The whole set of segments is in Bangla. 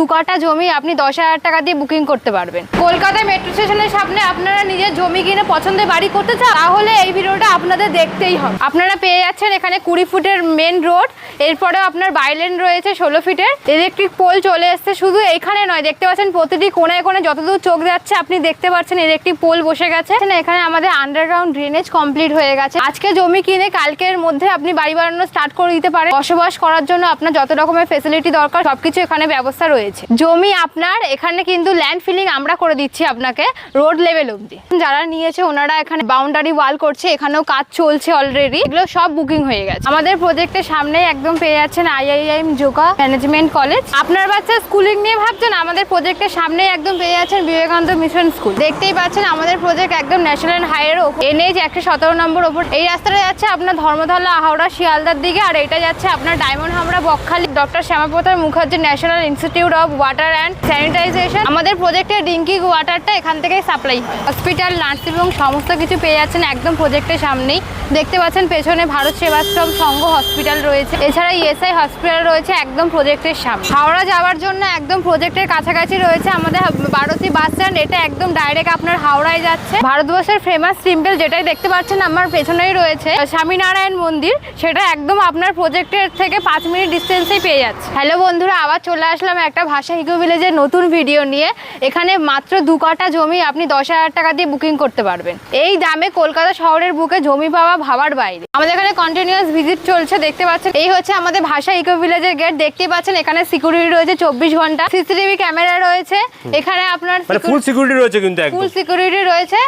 দু কাঠা জমি আপনি দশ হাজার টাকা দিয়ে বুকিং করতে পারবেন। কলকাতায় মেট্রো স্টেশনের সামনে আপনারা নিজের জমি কিনে পছন্দের বাড়ি করতে চান, তাহলে এই ভিডিওটা আপনাদের দেখতেই হবে। আপনারা পেয়ে যাচ্ছেন এখানে কুড়ি ফুটের মেন রোড এরপরেও আপনার বাইলেন রয়েছে ষোলো ফিটের ইলেকট্রিক পোল চলে এসছে শুধু এখানে নয়, দেখতে পাচ্ছেন প্রতিটি কোনায় কোণে যতদূর চোখ যাচ্ছে আপনি দেখতে পাচ্ছেন ইলেকট্রিক পোল বসে গেছে। এখানে আমাদের আন্ডারগ্রাউন্ড ড্রেনেজ কমপ্লিট হয়ে গেছে। আজকে জমি কিনে কালকের মধ্যে আপনি বাড়ি বানানো স্টার্ট করে দিতে পারেন। বসবাস করার জন্য আপনার যত রকমের ফেসিলিটি দরকার, সবকিছু এখানে ব্যবস্থা রয়েছে। জমি আপনার, এখানে কিন্তু ল্যান্ড ফিলিং আমরা করে দিচ্ছি আপনাকে রোড লেভেল অবধি। যারা নিয়েছে, ওনারা এখানে বাউন্ডারি ওয়াল করছে, এখানেও কাজ চলছে অলরেডি এগুলো সব বুকিং হয়ে গেছে। আমাদের প্রজেক্টের সামনে একদম পেয়ে যাচ্ছেন আইআইএম যোগা ম্যানেজমেন্ট কলেজ আপনার বাচ্চা স্কুলিং নিয়ে ভাবছেন? আমাদের প্রজেক্টের সামনে একদম পেয়ে যাচ্ছেন বিবেকানন্দ মিশন স্কুল দেখতেই পাচ্ছেন, আমাদের প্রজেক্ট একদম ন্যাশনাল হাইওয়ের ওপর। এনএইচ একশো সতেরো নম্বর ওপর। এই রাস্তাটা যাচ্ছে আপনার ধর্মতলা হাওড়া, শিয়ালদার দিকে, আর এটা যাচ্ছে আপনার ডায়মন্ড হামরা Bakkhali. Doctor Shyamaprasad Mukherjee national institute of water and sanitization আমাদের প্রজেক্টের ড্রিঙ্কিং ওয়াটারটা এখান থেকেই সাপ্লাই হসপিটাল নার্সিং এবং সমস্ত কিছু পেয়ে যাচ্ছেন একদম প্রজেক্টের সামনেই। দেখতে পাচ্ছেন পেছনে ভারত সেবাশ্রম সংঘ হসপিটাল রয়েছে। এছাড়া ইএসআই হসপিটাল রয়েছে একদম প্রজেক্টের সামনে। হাওড়া যাওয়ার জন্য একদম প্রজেক্টের কাছাকাছি রয়েছে আমাদের ভারতী বাস স্ট্যান্ড এটা একদম ডাইরেক্ট আপনার হাওড়ায় যাচ্ছে। ভারতবর্ষের ফেমাস সিম্পল যেটাই দেখতে পাচ্ছেন আমার পেছনেই রয়েছে, স্বামীনারায়ণ মন্দির। সেটা একদম আপনার প্রজেক্টের থেকে পাঁচ মিনিট ডিস্টেন্সেই পেয়ে যাচ্ছে। হ্যালো বন্ধুরা, আবার চলে আসলাম একটা ভাষা ইকো ভিলেজের নতুন ভিডিও নিয়ে এখানে মাত্র দু কাঠা জমি আপনি দশ হাজার টাকা দিয়ে বুকিং করতে পারবেন। এই দামে কলকাতা শহরের বুকে জমি পাওয়া ভাবার বাইরে। আমাদের এখানে কন্টিনিউয়াস ভিজিট চলছে দেখতে পাচ্ছেন। এই হচ্ছে আমাদের ভাষা ইকো ভিলেজের গেট দেখতে পাচ্ছেন এখানে সিকিউরিটি রয়েছে চব্বিশ ঘণ্টা। সিসিটিভি ক্যামেরা রয়েছে এখানে আপনার মানে ফুল সিকিউরিটি রয়েছে কিন্তু ফুল সিকিউরিটি রয়েছে।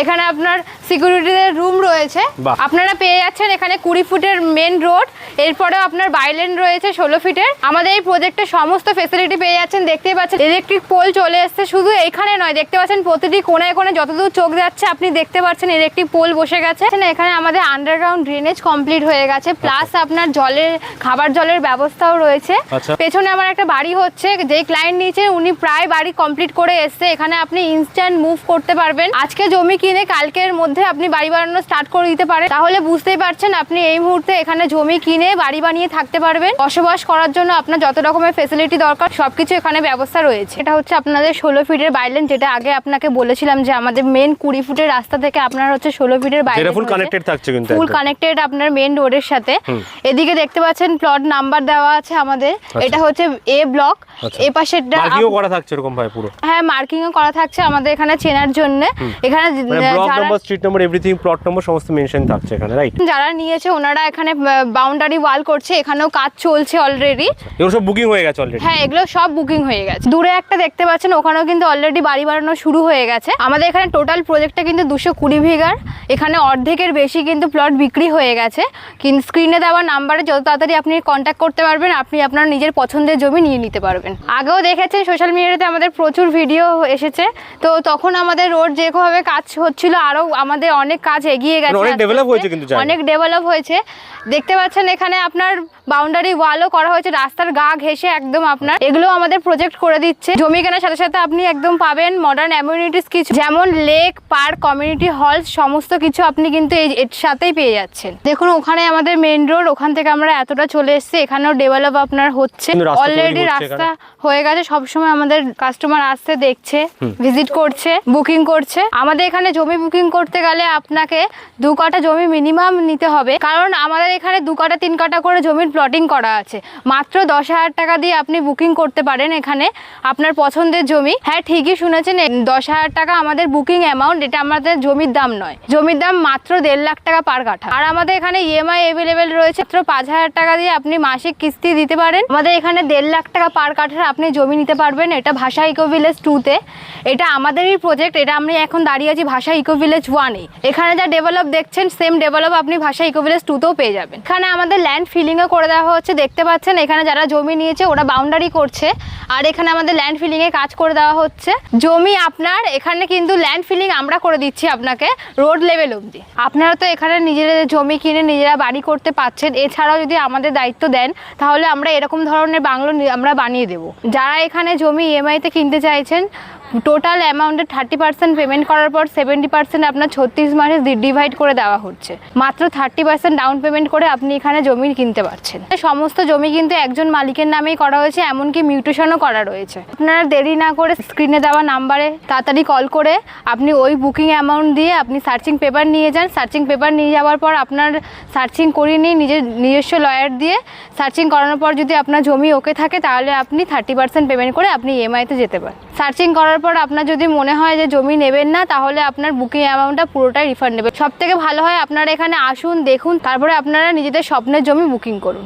এখানে আপনার সিকিউরিটিদের রুম রয়েছে। আপনারা পেয়ে যাচ্ছেন এখানে কুড়ি ফুটের মেন রোড এরপরেও আপনার বাইলেন রয়েছে ষোলো ফিটের আমাদের এই প্রজেক্টে সমস্ত ফেসিলিটি পেয়ে যাচ্ছেন দেখতেই পাচ্ছেন ইলেকট্রিক পোল চলে এসছে। শুধু এখানে নয় দেখতে পাচ্ছেন প্রতিটি কোনায় কোণে যতদূর চোখ যাচ্ছে আপনি দেখতে পাচ্ছেন ইলেকট্রিক পোল বসে গেছে। এখানে আমাদের আন্ডারগ্রাউন্ড ড্রেনেজ কমপ্লিট হয়ে গেছে। প্লাস আপনার জলের খাবার জলের ব্যবস্থাও রয়েছে। আচ্ছা। পেছনে আমার একটা বাড়ি হচ্ছে যেই ক্লায়েন্ট নিয়েছে উনি প্রায় বাড়ি কমপ্লিট করে এসছে। এখানে আপনি ইনস্ট্যান্ট মুভ করতে পারবেন। আজকে জমি কিনে কালকের মধ্যে আপনি বাড়ি বানানো স্টার্ট করে দিতে পারেন। তাহলে বুঝতেই পারছেন আপনি এই মুহূর্তে এখানে জমি কিনে বাড়ি বানিয়ে থাকতে পারবেন। বসবাস করার জন্য আপনার যত রকমের ফেসিলিটি দরকার সবকিছু এখানে ব্যবস্থা রয়েছে। এটা হচ্ছে আপনাদের ষোলো ফিটের বাইলেন যেটা আগে আপনাকে বলেছিলাম যে আমাদের মেন কুড়ি ফুটের রাস্তা থেকে আপনার হচ্ছে ষোলো ফিটের ফুল কানেক্টেড থাকছে কিন্তু ফুল। কানেক্টেড আপনার মেন রোডের সাথে। এদিকে দেখতে পাচ্ছেন প্লট নাম্বার দেওয়া আছে আমাদের। এটা হচ্ছে এ ব্লক আচ্ছা। এ পাশেরটা মার্কিংও আপ- করা থাকছে এরকম ভাই পুরো। হ্যাঁ মার্কিংও করা থাকছে আমাদের এখানে চেনার জন্য। এখানে মানে যারা block number street number everything plot number সমস্ত মেনশন থাকছে এখানে রাইট যারা নিয়েছে ওনারা এখানে বাউন্ডারি ওয়াল করছে। এখানেও কাজ চলছে অলরেডি এগুলো সব বুকিং হয়ে গেছে অলরেডি হ্যাঁ এগুলো সব বুকিং হয়ে গেছে। দূরে একটা দেখতে পাচ্ছেন ওখানেও কিন্তু অলরেডি বাড়ি বানানো শুরু হয়ে গেছে। আমাদের এখানে টোটাল প্রজেক্টটা কিন্তু দুশো কুড়ি বিঘার। এখানে অর্ধেকের বেশি কিন্তু প্লট বিক্রি হয়ে গেছে। কিন্তু স্ক্রিনে দেওয়া নাম্বারে যত তাড়াতাড়ি আপনি কন্ট্যাক্ট করতে পারবেন আপনি আপনার নিজের পছন্দের জমি নিয়ে নিতে পারবেন। আগেও দেখেছেন সোশ্যাল মিডিয়াতে আমাদের প্রচুর ভিডিও এসেছে। তো তখন আমাদের রোড যেভাবে কাজ হচ্ছিল আরও আমাদের অনেক কাজ এগিয়ে গেছে অনেক আস্তে। হয়েছে কিন্তু অনেক ডেভেলপ হয়েছে। দেখতে পাচ্ছেন এখানে আপনার বাউন্ডারি ওয়ালও করা হয়েছে। রাস্তার গা ঘেসে একদম আপনার। এগুলো আমাদের প্রজেক্ট করে দিচ্ছে। জমি কেনার সাথে সাথে আপনি একদম পাবেন মডার্ন অ্যামিউনিটিস কিছু যেমন লেক পার্ক কমিউনিটি হল সমস্ত কিছু আপনি কিন্তু এই এর সাথেই পেয়ে যাচ্ছেন। দেখুন ওখানে আমাদের মেন রোড ওখান থেকে আমরা এতটা চলে এসেছি এখানেও ডেভেলপ আপনার হচ্ছে। অলরেডি রাস্তা হয়ে গেছে সবসময় আমাদের কাস্টমার আসছে দেখছে ভিজিট করছে বুকিং করছে। আমাদের এখানে জমি বুকিং করতে গেলে আপনাকে দু কাঠা জমি মিনিমাম নিতে হবে। কারণ আমাদের এখানে দু কাঠা তিন কাঠা করে জমির প্লটিং করা আছে। মাত্র দশ হাজার টাকা দিয়ে আপনি বুকিং করতে পারেন এখানে। আপনার পছন্দের জমি। হ্যাঁ ঠিকই শুনেছেন দশ হাজার টাকা আমাদের বুকিং অ্যামাউন্ট এটা আমাদের জমির দাম নয়। জমির দাম মাত্র দেড় লাখ টাকা পার কাঠা। আর আমাদের এখানে ইএমআই অ্যাভেলেবেল রয়েছে, মাত্র পাঁচ হাজার টাকা দিয়ে আপনি মাসিক কিস্তি দিতে পারেন। আমাদের এখানে দেড় লাখ টাকা পার কাঠার আপনি জমি নিতে পারবেন, এটা ভাষা ইকো ভিলেজ টুতে এটা আমাদেরই প্রজেক্ট এটা আমি এখন দাঁড়িয়ে আছি ভাষা ইকো ভিলেজ ওয়ানে এখানে যা ডেভেলপ দেখছেন সেম ডেভেলপ আপনি ভাষা ইকো ভিলেজ টুতেও পেয়ে যাবেন। এখানে আমাদের ল্যান্ড ফিলিংও করে দেওয়া হচ্ছে, দেখতে পাচ্ছেন, এখানে যারা জমি নিয়েছে, ওরা বাউন্ডারি করছে। আর এখানে আমাদের ল্যান্ড ফিলিংয়ে কাজ করে দেওয়া হচ্ছে। জমি আপনার, এখানে কিন্তু ল্যান্ড ফিলিং আমরা করে দিচ্ছি আপনাকে রোড লেভেল অবধি। আপনারা তো এখানে নিজেদের জমি কিনে নিজেরা বাড়ি করতে পারছেন এছাড়াও যদি আমাদের দায়িত্ব দেন, তাহলে আমরা এরকম ধরনের বাংলো আমরা বানিয়ে দেব। যারা এখানে জমি ইএমআইতে কিনতে চাইছেন টোটাল অ্যামাউন্টের থার্টি পার্সেন্ট পেমেন্ট করার পর সেভেন্টি পার্সেন্ট আপনার ছত্রিশ মাসে ডিভাইড করে দেওয়া হচ্ছে। মাত্র থার্টি পার্সেন্ট ডাউন পেমেন্ট করে আপনি এখানে জমি কিনতে পারছেন। সমস্ত জমি কিন্তু একজন মালিকের নামেই করা হয়েছে, এমনকি মিউটেশনও করা রয়েছে। আপনারা দেরি না করে স্ক্রিনে দেওয়া নাম্বারে তাড়াতাড়ি কল করে আপনি ওই বুকিং অ্যামাউন্ট দিয়ে আপনি সার্চিং পেপার নিয়ে যান। সার্চিং পেপার নিয়ে যাওয়ার পর আপনার সার্চিং করিয়ে নিয়ে নিজের নিজস্ব লয়ার দিয়ে সার্চিং করানোর পর যদি আপনার জমি ওকে থাকে, তাহলে আপনি থার্টি পার্সেন্ট পেমেন্ট করে আপনি ইএমআইতে যেতে পারেন। সার্চিং করার পর আপনার যদি মনে হয় যে জমি নেবেন না, তাহলে আপনার বুকিং অ্যামাউন্টটা পুরোটাই রিফান্ড নেবে সব থেকে ভালো হয় আপনারা এখানে আসুন, দেখুন, তারপরে আপনারা নিজেদের স্বপ্নের জমি বুকিং করুন।